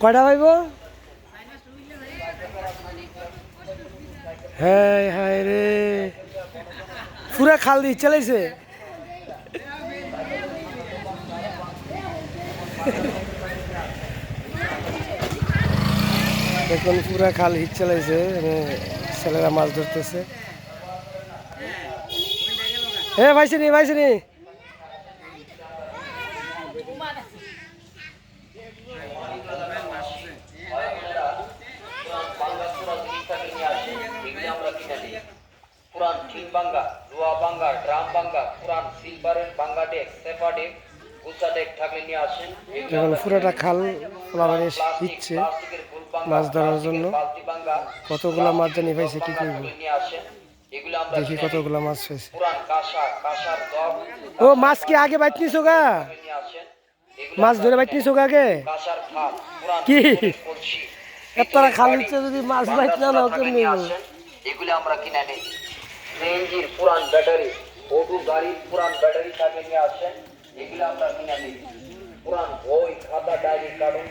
কয়টা পাইব? হ্যাঁ হ্যাঁ রে। পুরা খাল দিয়ে চালাইছে? দেখুন পুরা খাল হিট চালাইছে ছেলেরা মাছ ধরতেছে। এ, ভাইসিনি ভাইসিনি। পুরান টিন বাঙ্গা লোয়া বাঙ্গা ড্রাম বাঙ্গা পুরান সিলভারের বাঙ্গা ডেক সেফা ডেক গুসা ডেক থাকলে নিয়ে আসেন। দেখুন পুরাটা খাল পোলাবারে হিচ্ছে মাছ ধরার জন্য। কতগুলা মাছ জানি পাইছে কি করব? দেখি কতগুলা মাছ দব ও মাছ কি আগে বাইট নিছো গা? নিয়ে আসেন। এগুলো মাছ ধরে বাইট নিছো গা আগে? কি? কলসি এতটা খাল দিচ্ছে যদি মাছ বাইট না নাও কেমনি এগুলো আমরা কিনে নেই। সিএনজির পুরান ব্যাটারি ওটু গাড়ির পুরান ব্যাটারি তাকে নিয়ে আসছেন। এগুলো আমরা কিনে নিই। পুরান বই, খাতা, ডায়েরি, কার্টুন